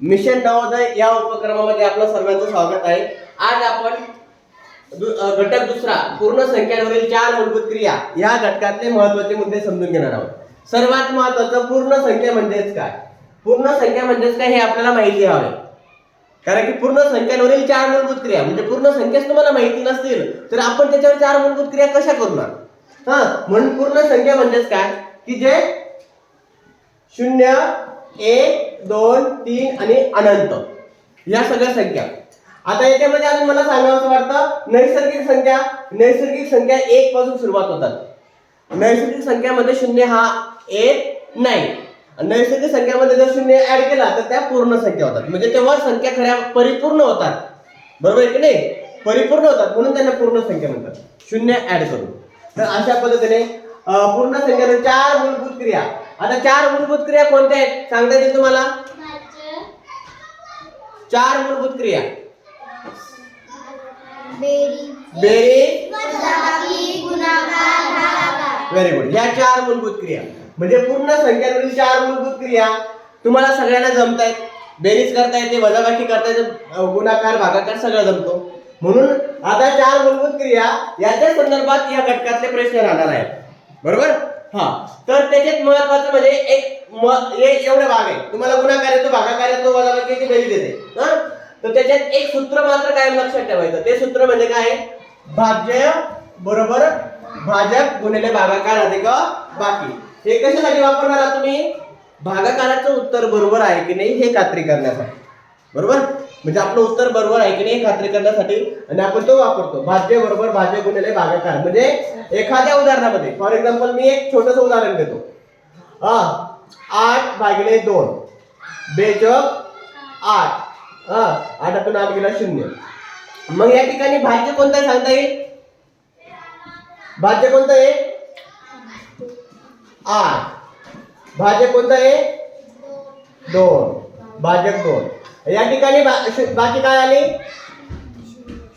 Mission Navodaya या उपक्रमामध्ये आपलं सर्वांचं स्वागत आहे. आज आपण दु- घटक दुसरा पूर्ण संख्यांवरील चार मूलभूत क्रिया या घटकातले महत्त्वाचे मुद्दे समजून घेणार आहोत. सर्वात महत्वाचं पूर्ण संख्या म्हणजेच काय? पूर्ण संख्या म्हणजेच काय हे आपल्याला माहिती हवे. कारण की पूर्ण संख्यांवरील चार मूलभूत क्रिया म्हणजे पूर्ण संख्याच तुम्हाला माहिती नसतील तर आपण त्याच्यावर चार मूलभूत क्रिया कशा करणार हा म्हणून पूर्ण संख्या म्हणजेच काय? की जे शून्य एक दोन तीन आणि अनंत. या सगळ्या संख्या. आता याच्यामध्ये अजून मला सांगावं असं वाटतं नैसर्गिक संख्या नैसर्गिक संख्या एक पासून सुरुवात होतात. नैसर्गिक संख्यामध्ये शून्य हा एक नाही. आणि नैसर्गिक संख्यामध्ये जर शून्य ऍड केला तर त्या पूर्ण संख्या होतात. म्हणजे तेव्हा संख्या खऱ्या परिपूर्ण होतात. बरोबर आहे की नाही? परिपूर्ण होतात म्हणून त्यांना पूर्ण संख्या म्हणतात. शून्य ऍड करून. तर अशा पद्धतीने पूर्ण संख्येने चार मूलभूत क्रिया. आता चार मूलभूत क्रिया कोणत्या आहेत? सांगता येतील तुम्हाला? चार मूलभूत क्रिया. व्हेरी गुड या चार मूलभूत क्रिया. म्हणजे पूर्ण संख्यांवरील चार मूलभूत क्रिया तुम्हाला सगळ्यांना जमतायत. बेरीज करता येते वजाबाकी करता येते गुणाकार भागाकार सगळं जमतो. म्हणून आता चार मूलभूत क्रिया याच्या संदर्भात या घटकातले प्रश्न राहणार आहेत. बरोबर? हा. तर त्याच्यात महत्वाचं म्हणजे एक म- हे एवढे भाग आहे. तुम्हाला गुणाकार येतो भागाकार येतो वजाबाकी येते बेरीज येते. हा? तर त्याच्यात एक सूत्र मात्र कायम लक्षात ठेवायचं. ते सूत्र म्हणजे काय भाज्य बरोबर भाजक गुणिले भागाकार अधिक बाकी. हे कशासाठी वापरणार तुम्ही? भागाकाराचं उत्तर बरोबर आहे की नाही हे खात्री करण्यासाठी. बरोबर? म्हणजे आपलं उत्तर बरोबर आहे की नाही खात्री करण्यासाठी आणि आपण तो वापरतो. भाज्य बरोबर भाज्य गुणिले भागाकार. म्हणजे एखाद्या उदाहरणामध्ये फॉर एक्झाम्पल मी एक छोटस उदाहरण देतो. हा आठ भागिले दोन. बेचक आठ. हा आपण आठ गेला शून्य. मग या ठिकाणी भाज्य कोणतं आहे सांगता येईल? भाज्य कोणतं आहे? आठ. भाज्य कोणतं आहे? दोन. भाजक दोन. या ठिकाणी बा- बाकी काय आली?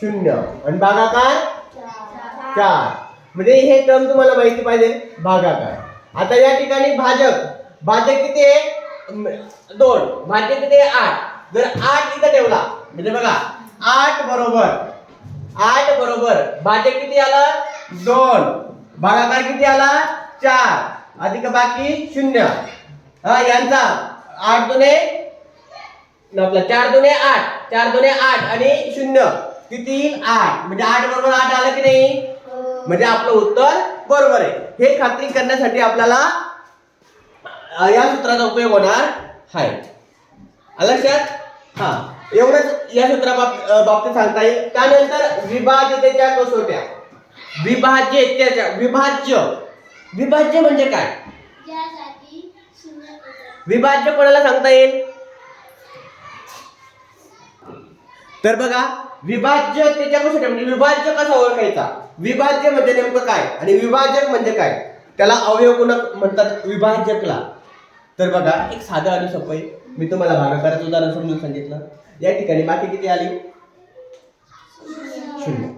शून्य. आणि भागाकार? चार. म्हणजे हे टर्म तुम्हाला माहिती पाहिजे भागाकार. आता या ठिकाणी भाजक. भाजक किती आहे? दोन. भाजक किती आहे? आठ. जर आठ इथं ठेवला म्हणजे बघा आठ बरोबर. आठ बरोबर. भाजक किती आला? दोन. भागाकार किती आला? चार. अधिक बाकी शून्य. हा यांचा. आठ दोन आपला चार दुने आठ चार दुने आठ आणि शून्य. किती आठ. म्हणजे आठ बरोबर आठ आलं की नाही? म्हणजे आपलं उत्तर बरोबर आहे. हे खात्री करण्यासाठी आपल्याला या सूत्राचा उपयोग होणार आहे. लक्षात? हा. एवढंच या सूत्रा बाबतीत सांगता येईल. त्यानंतर विभाज्यतेच्या कसोट्या. विभाज्यतेच्या विभाज्य. विभाज्य म्हणजे काय. विभाज्य कोणाला सांगता येईल? तर बघा विभाज्य त्याच्या म्हणजे विभाज्य कसा ओळखायचा? विभाज्य म्हणजे नेमकं काय? आणि विभाजक म्हणजे काय? त्याला अवयव गुणक म्हणतात विभाजकला. तर बघा एक साधं आणि सोपं मी तुम्हाला भागाकाराचं उदाहरण समजून सांगितलं. या ठिकाणी बाकी किती आली? शून्य.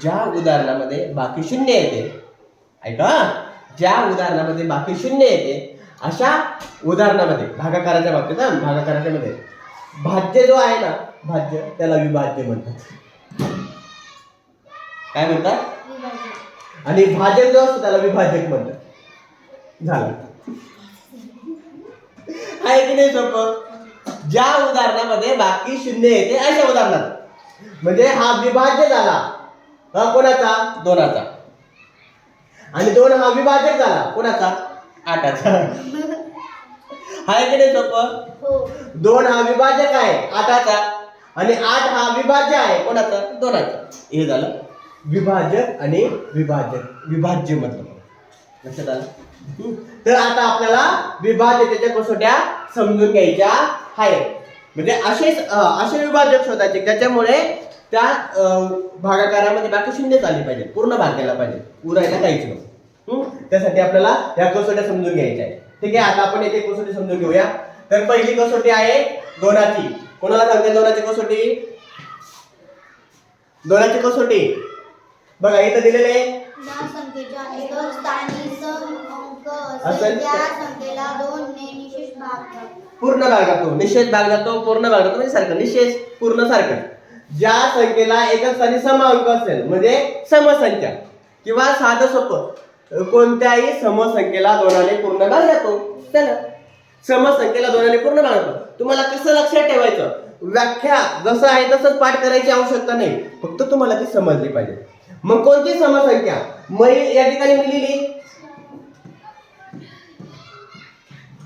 ज्या उदाहरणामध्ये बाकी शून्य येते ऐका ज्या उदाहरणामध्ये बाकी शून्य येते अशा उदाहरणामध्ये भागाकाराच्या बाबतीत भागाकाराच्या मध्ये. भाज्य जो आहे ना भाज्य त्याला विभाज्य म्हणतात. काय म्हणतात. आणि भाजक जो असतो त्याला विभाजक म्हणतात. झालं. आहे की नाही सोपं? ज्या उदाहरणामध्ये बाकी शून्य येते अशा उदाहरणात. म्हणजे हा विभाज्य झाला हा कोणाचा? दोनाचा. आणि दोन हा विभाजक झाला कोणाचा? आठाचा. आहे की नाही सोपं? हो. दोन हा विभाजक आहे आठाचा. आणि आठ हा विभाज्य आहे. कोणाचा? दोनाचा. हे झालं. विभाजक आणि विभाजक. विभाज्य मतलब लक्षात आलं? तर आता आपल्याला विभाज्यतेच्या कसोट्या समजून घ्यायच्या आहेत. म्हणजे असे असे विभाजक शोधायचे ज्याच्यामुळे त्या भागाकारामध्ये बाकी शून्य आली पाहिजे. पूर्ण भाग केला पाहिजे. उरायला काहीच नको त्यासाठी आपल्याला या कसोट्या समजून घ्यायच्या आहेत. ठीक आहे आता आपण येथे कसोटी समजून घेऊया. तर पहिली कसोटी आहे दोनाची. कोणाला सांगते दोनाची कसोटी? दोनाची कसोटी? बघा इथं दिलेले आहे. ज्या संख्येच्या एकच स्थानी सम अंक असेल असेल त्या तर- संख्येला दोन ने निशेष भाग द्या. पूर्ण भाग जातो निषेध भाग जातो पूर्ण भाग जातो म्हणजे सारखं. निषेध पूर्ण सारखं. ज्या संख्येला एकच स्थानी सम अंक असेल म्हणजे समसंख्या किंवा साधं सोपं कोणत्याही समसंख्येला दोनाने पूर्ण भाग जातो. चला. समसंख्येला दोनाने पूर्ण भागतो तुम्हाला कसं लक्षात ठेवायचं? व्याख्या जसं आहे तसंच पाठ करायची आवश्यकता नाही. फक्त तुम्हाला ती समजली पाहिजे. मग कोणती समसंख्या? मई या ठिकाणी मी लिहिली.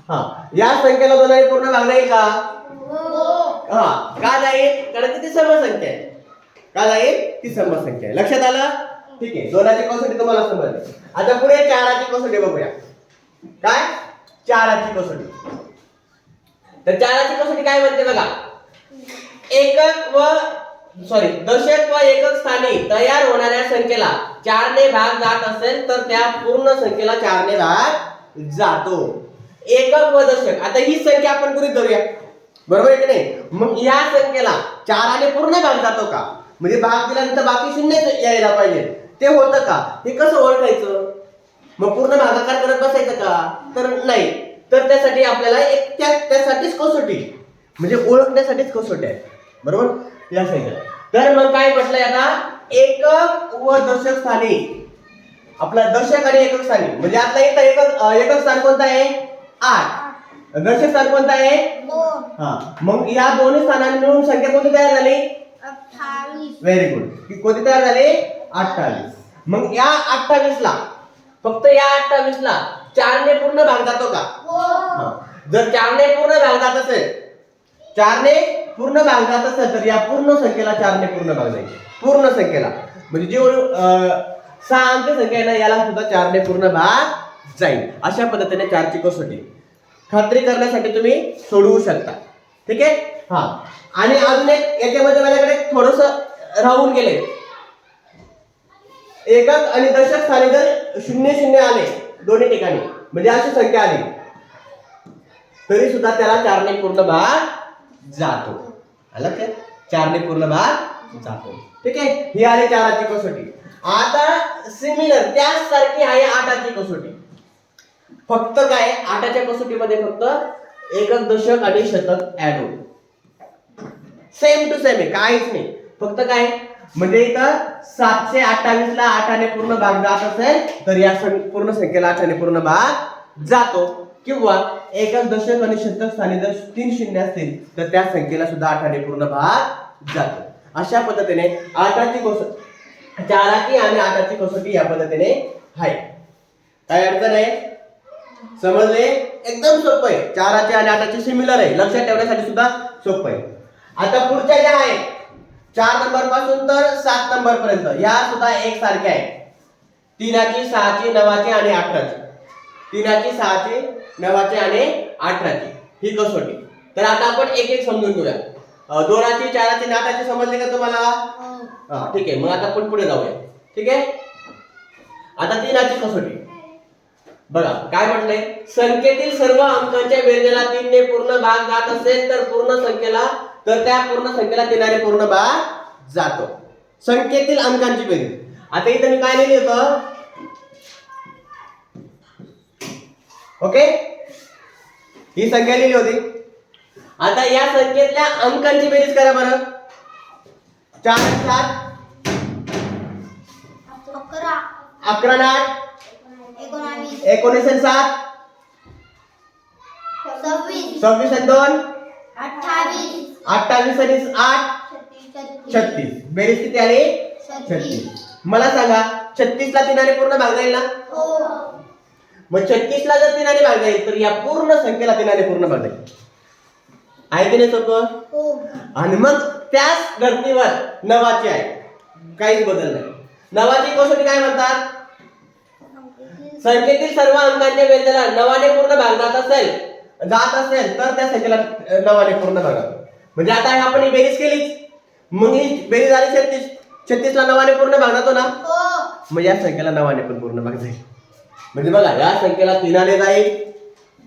हा. या संख्येला दोनाने पूर्ण भाग नाही का? हा. का जाईल कारण की ती समसंख्या आहे. का जाईल ती समसंख्या आहे. लक्षात आलं? ठीक आहे. दोनाची कसोटी तुम्हाला समजली. आता पुढे चाराची कसोटी बघूया. काय? चाराची कसोटी. तर चाराची कसोटी काय म्हणते बघा? एकक व सॉरी दशक व एकक स्थानी तयार होणाऱ्या संख्येला चारने भाग जात असेल तर त्या पूर्ण संख्येला चारने भाग जातो. एकक व दशक आता ही संख्या आपण गृहीत धरूया. बरोबर आहे की नाही? मग या संख्येला चाराने पूर्ण भाग जातो का? म्हणजे भाग दिल्यानंतर बाकी शून्य यायला पाहिजे. ते होतं का? हे कसं ओळखायचं? मग पूर्ण भागाकार करत बसायचं का? तर नाही. तर त्यासाठी आपल्याला एक त्या त्यासाठीच कसोटी. म्हणजे ओळखण्यासाठीच कसोटी आहे. बरोबर? या साईडला तर मग काय म्हटलंय आता? एकक व दशक स्थानी. आपला दशक आणि एकक स्थानी. म्हणजे आता इथं एकक एकक स्थान कोणतं आहे? आठ. दशक स्थान कोणतं आहे? हा. मग या दोन्ही स्थानांनी मिळून संख्या कोणती तयार झाली? अठ्ठावीस. व्हेरी गुड कोणती तयार झाली? अठ्ठावीस. मग या अठ्ठावीस ला फक्त या अठ्ठावीस ला चारने पूर्ण भाग जातो का? हो. जर चारने पूर्ण भाग जात असेल चारने पूर्ण भाग जात असेल तर या पूर्ण संख्येला चारने पूर्ण भाग जाईल. पूर्ण संख्येला. म्हणजे जेवढी अं, सहा अंक संख्या आहे ना याला सुद्धा चारने पूर्ण भाग जाईल. अशा पद्धतीने चारची कसोटी. खात्री करण्यासाठी तुम्ही सोडवू शकता. ठीक आहे? हा. आणि अजून एक याच्यामध्ये माझ्याकडे थोडस राहून गेले. एकक आणि दशक स्थानी जर शून्य शून्य आले दोन्ही ठिकाणी म्हणजे अशी संख्या आली. तरी सुद्धा त्याला चारने पूर्ण भाग जातो. आलं लक्षात चारने पूर्ण भाग जातो. ठीक आहे? ही आली चाराची कसोटी. आता सिमिलर त्याच सारखी आहे आठाची कसोटी. फक्त काय? आठाच्या कसोटीमध्ये फक्त एकक दशक आणि शतक ऍड होईल. सेम टू सेम आहे काहीच नाही. फक्त काय? म्हणजे इथं सातशे अठ्ठावीस ला आठाने पूर्ण भाग जात असेल तर या सं- पूर्ण संख्येला आठाने पूर्ण भाग जातो. किंवा एकच दशक आणि शतक स्थानी जर तीन शून्य असतील तर त्या संख्येला सुद्धा आठाने पूर्ण भाग जातो. अशा पद्धतीने आठाची कोस चाराची आणि आठाची कसोटी या पद्धतीने आहे. काय अडचण आहे? समजले? एकदम सोपं आहे. चाराचे आणि आठाचे सिमिलर आहे. लक्षात ठेवण्यासाठी सुद्धा सोपं आहे. आता पुढच्या ज्या आहेत चार नंबरपासून तर सात नंबर पर्यंत या सुद्धा एक सारख्या आहेत. तीनाची सहाची नवाची आणि अठराची. तीनाची सहाची नवाची आणि अठराची. ही कसोटी. तर आता आपण एक एक समजून घेऊया. अं, दोनाची चाराची आठाची समजले का तुम्हाला? हो. हा ठीक आहे. मग आता आपण पुढे जाऊया. ठीक आहे? आता तीनाची कसोटी. बघा काय म्हटलंय? संख्येतील सर्व अंकांच्या बेरजेला तीनने पूर्ण भाग जात असेल तर पूर्ण संख्येला तर त्या पूर्ण संख्येला तीनाने पूर्ण भाग जातो. संख्येतील अंकांची बेरीज. आता इथं मी काय लिहिली होतं? ओके? ही संख्या लिहिली होती. आता या संख्येतल्या अंकांची बेरीज करा बरं. चार सात अकरा. आठ एकोणीस सात सव्वीस. सव्वीस दोन अठ्ठावीस. अठ्ठावीस आणि आठ. छत्तीस. बेरीज किती आली? छत्तीस. मला सांगा छत्तीस ला तीनाने पूर्ण भाग जाईल ना? हो. मग छत्तीस ला जर तीनाने भाग जाईल तर या पूर्ण संख्येला तीनाने पूर्ण भाग जाईल. आहे की नाही सोपं? हो. आणि मग त्याच धर्तीवर नवाची आहे. काहीच बदल नाही. नवाची कसोटी काय म्हणतात? संख्येतील सर्व अंकांच्या बेरजेला नवाने पूर्ण भाग जात असेल जात असेल तर त्या संख्येला नवाने पूर्ण भाग जातो. म्हणजे आता हे आपण ही बेरीज केलीच. मग ही बेरीज झाली छत्तीस. छत्तीस ला नवाने पूर्ण भाग जातो ना? हो. मग या संख्येला नवाने पण पूर्ण भाग जाईल. म्हणजे बघा या संख्येला तीनाने जाईल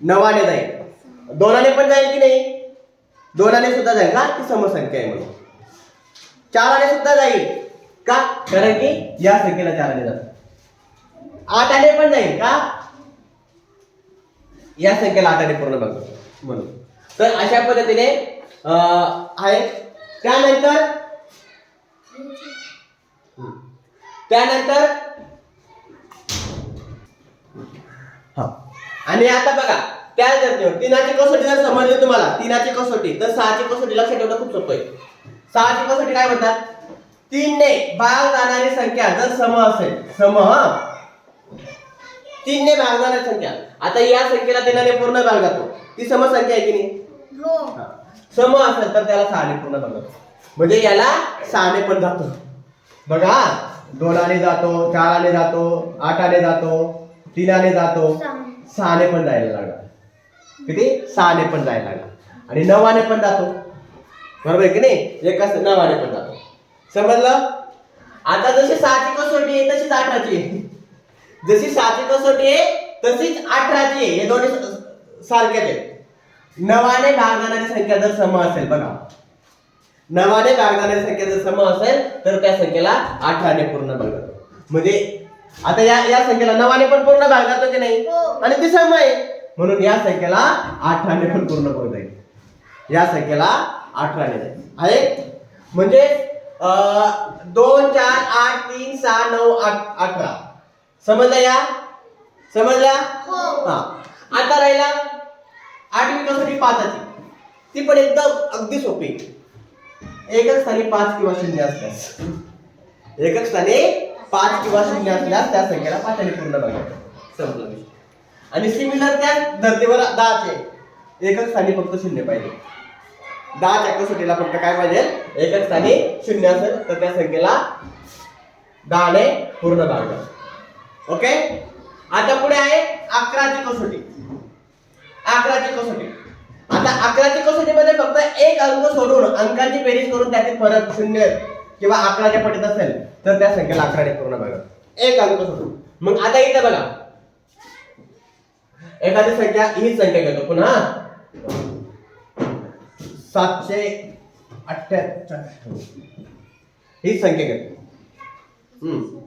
नवाने जाईल. दोनाने पण जाईल की नाही? दोनाने सुद्धा जाईल का ती समसंख्या आहे म्हणून. चाराने सुद्धा जाईल. का? कारण की या संख्येला चाराने जात. आठाने पण जाईल का? या संख्येला आठाने पूर्ण भाग म्हणून. तर अशा पद्धतीने आहे. त्यानंतर त्यानंतर हा. आणि आता बघा त्या जर तीनाची कसोटी जर समजली तुम्हाला तीनाची कसोटी तर सहाची कसोटी लक्षात ठेवणं खूप सोपं आहे. सहाची कसोटी काय म्हणतात? तीनने भाग जाणारी संख्या जर सम असेल सम तीनने भाग जाणारी संख्या. आता या संख्येला तीनाने पूर्ण भाग जातो ती सम संख्या आहे की नाही? हा. सम असेल तर त्याला सहाने पूर्ण जातो म्हणजे याला सहाने पण जातो. बघा दोनाने जातो चाराने जातो आठाने जातो तीनाने जातो सहाने पण जायला लागला किती? सहाने पण जायला लागला आणि नवाने पण जातो. बरोबर आहे की नाही? एका नवाने पण जातो. समजलं? आता जशी सहाची कसोटी आहे तशीच अठराची आहे. जशी सहाची कसोटी आहे तशीच अठराची आहे. हे दोन्ही सारखेच आहेत. नवाने भाग जाणारी संख्या जर सम असेल बघा. नवाने भाग जाणारी संख्या जर सम असेल तर त्या संख्येला अठराने पूर्ण भाग जातो म्हणजे आता या या संख्येला नवाने पण पूर्ण भाग जातो की नाही? हो. आणि ती सम आहे. म्हणून या संख्येला अठराने पण पूर्ण भाग जाईल या संख्येला अठराने जाईल आहे? म्हणजे दोन चार आठ तीन सहा नऊ आठ अठरा समजलं या? समजल्या हो. हा. आता राहिला आठवी कसोटी पाचाची ती पण एकदम अगदी सोपी. एकच स्थानी पाच किंवा शून्य असल्यास. एकच स्थानी पाच किंवा शून्य असल्यास त्या संख्येला पाचाने पूर्ण बघायचं संपलं विषय. आणि सिमिलर त्या धर्तीवर दहाचे. एकच स्थानी फक्त शून्य पाहिजे. दहाच्या कसोटीला फक्त काय पाहिजे? एकच स्थानी शून्य असेल तर त्या संख्येला दहाने पूर्ण भाग ओके? आता पुढे आहे अकराची कसोटी. अकराची कसोटी. आता अकराची कसोटीमध्ये फक्त एक अंक सोडून अंकांची बेरीज करून त्यातील फरक शून्य किंवा अकराच्या पटीत असेल तर त्या संख्येला अकराने पूर्ण बघा. एक अंक सोडून. मग आता इथे बघा. एखादी संख्या हीच संख्या घेतो पुन्हा. सातशे अठ्ठ्याहत्तर. हीच संख्या घेतो. हम्म.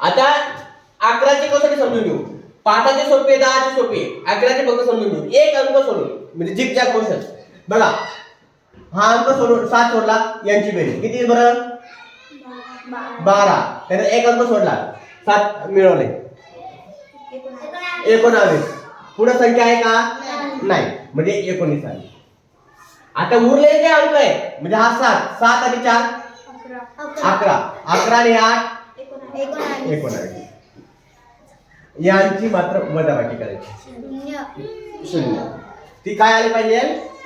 आता अकराची कसोटी समजून घेऊ. पाचाची सोपी आहे, दहाची सोपी आहे. अकराची फक्त समजून घेऊ. एक अंक सोडून म्हणजे जिग जॅग मोशन बघा हा अंक सोडून सात सोडला यांची बेरीज. किती आहे बरं? बारा. त्याने एक अंक सोडला सात मिळवले. एकोणावीस. पुढे संख्या आहे का? नाही. म्हणजे एकोणीस आली आता उरलेले जे अंक आहे म्हणजे हा सात सात आणि चार? अकरा. अकरा. आणि आठ? एकोणावीस. यांची मात्र वजाबाकी करायची. शून्य. ती काय आली पाहिजे?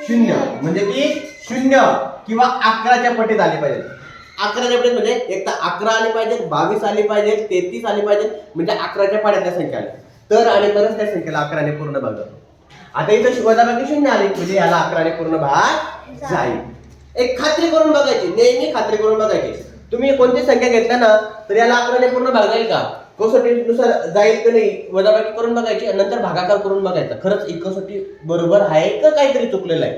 शून्य. म्हणजे ती शून्य किंवा अकराच्या पटीत आली पाहिजे. अकराच्या पटीत म्हणजे एक तर अकरा आली पाहिजे बावीस आली पाहिजे तेहतीस आली पाहिजे म्हणजे अकराच्या पाड्यातल्या संख्या आली तर आणि तरच त्या संख्येला अकराने पूर्ण भाग जातो. आता इथं वजाबाकी शून्य आली म्हणजे याला अकराने पूर्ण भाग जाईल. एक खात्री करून बघायची नेहमी खात्री करून बघायची. तुम्ही कोणती संख्या घेतल्या ना तर याला अकराने पूर्ण भाग जाईल का? कसोटीनुसार जाईल की नाही वजाबाकी करून बघायची आणि नंतर भागाकार करून बघायचा. खरंच एक कसोटी बरोबर आहे का काहीतरी चुकलेलं आहे?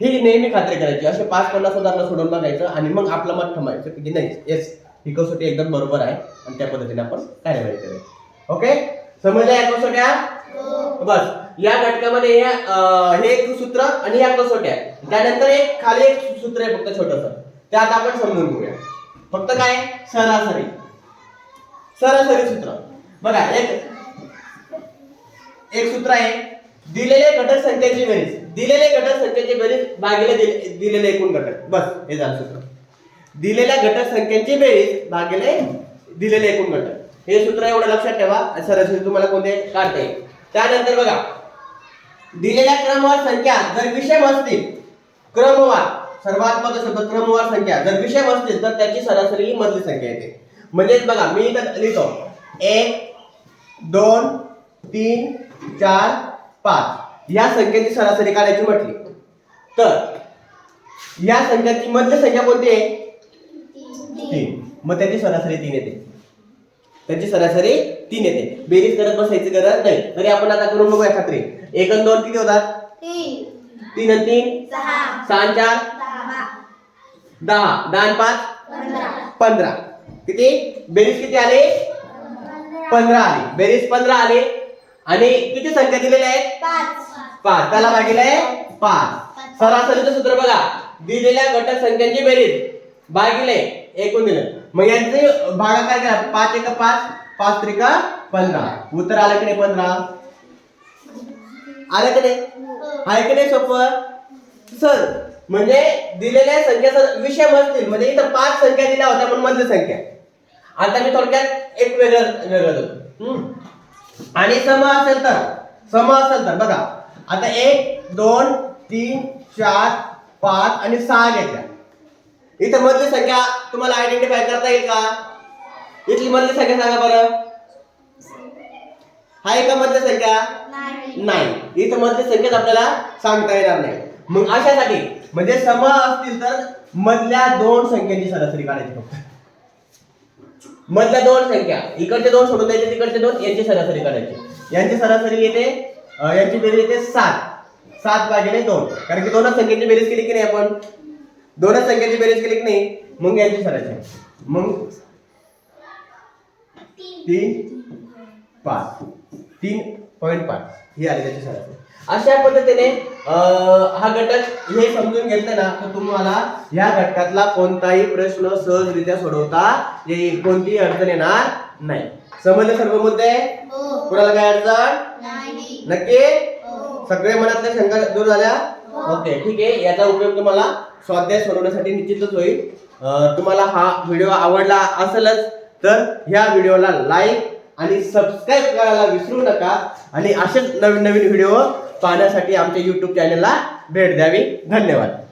ही नेहमी खात्री करायची. असे पाच पन्नास उदाहरणं सोडून बघायचं आणि मग आपलं मत ठमायचं की नाही येस ही कसोटी एकदम बरोबर आहे आणि त्या पद्धतीने आपण कार्यवाही करायची ओके समजल्या या कसोट्या? बस. या घटकामध्ये हे एक सूत्र आणि या कसोट्या. त्यानंतर एक खाली एक सूत्र आहे फक्त छोटस. त्यात आपण समजून घेऊया. फक्त काय? सरासरी. सरासरी सूत्र. बघा एक एक सूत्र आहे दिलेले घटक संख्येची बेरीज. दिलेले घटक संख्येची बेरीज भागिले दिले- दिलेले एकूण घटक. बस हे झालं सूत्र. दिलेल्या घटक संख्येची बेरीज भागिले दिलेले एकूण घटक. हे सूत्र एवढं लक्षात ठेवा सरासरी तुम्हाला कोणते काढता येईल. त्यानंतर बघा दिलेल्या क्रमवार संख्या जर विषम असतील क्रमवार सर्वात महत्त्वाचा शब्द क्रमवार संख्या. जर विषम असतील तर त्याची सरासरी ही मधली संख्या येते. म्हणजेच बघा मी इथं लिहितो. एक दोन तीन चार पाच. या संख्येची सरासरी काढायची म्हटली. तर या संख्याची मधली संख्या कोणती आहे? तीन. मग त्याची सरासरी तीन येते. त्याची सरासरी तीन येते. बेरीज करत बसायची गरज नाही. तरी आपण आता करून बघूया खात्री. एक आणि दोन किती होतात? तीन आणि तीन? सहा. चार? दहा. दहा. आणि पाच? पंधरा. किती? बेरीज किती आले? पंधरा आली. बेरीज पंधरा आले. आणि किती संख्या दिलेल्या आहेत? पाच. त्याला भागिले पाच. सरासरीचं सूत्र बघा. दिलेल्या घटक संख्यांची बेरीज. भागिले. एकूण दिलं. मग यांचे भागा काय करा? पाच एक पाच पाच त्रिका पंधरा. उत्तर आलं की नाही पंधरा? आलं की नाही? आहे की नाही सोपं? सर म्हणजे दिलेल्या संख्याचा विषय म्हणतील म्हणजे इथं पाच संख्या दिल्या होत्या पण मधली संख्या. आता मी थोडक्यात एक वेगळं वेगळं देतो. आणि सम असेल तर सम असेल तर बघा. आता एक दोन तीन चार पाच आणि सहा घेतल्या. इथं मधली संख्या तुम्हाला आयडेंटिफाय करता येईल का? इथली मधली संख्या सांगा बरं. आहे का मधली संख्या? नाही नाही. इथं मधली संख्याच आपल्याला सांगता येणार नाही. मग अशासाठी म्हणजे सम असतील तर मधल्या दोन संख्यांची सरासरी काढायची फक्त. मधल्या दोन संख्या. इकडचे दोन सोडून द्यायचे तिकडचे दोन यांची सरासरी काढायची यांची सरासरी येते यांची बेरीज येते सात. सात भागिले दोन. कारण की दोनच संख्यांची बेरीज केली की नाही आपण? दोनच संख्यांची बेरीज केली की नाही? मग यांची सरासरी. मग तीन. पाच. तीन पॉईंट पाच. ही आली त्याची सरासरी. अशा पद्धतीने हा घटक हे समजून घेतलं ना तर तुम्हाला या घटकातला कोणताही प्रश्न सहजरित्या सोडवता येईल. कोणतीही अडचण येणार नाही. समजले सर्व मुद्दे हो. कुणाला काय अडचण? नक्की? हो. सगळे मनातल्या शंका दूर झाल्या? ओके ठीक आहे. याचा उपयोग तुम्हाला स्वाध्याय सोडवण्यासाठी निश्चितच होईल. तुम्हाला हा व्हिडिओ आवडला असेलच तर ह्या व्हिडिओला लाईक आणि सबस्क्राईब करायला विसरू नका. आणि असेच नवीन नवीन व्हिडिओ पाहण्यासाठी आमच्या युट्यूब चॅनलला भेट द्यावी. धन्यवाद.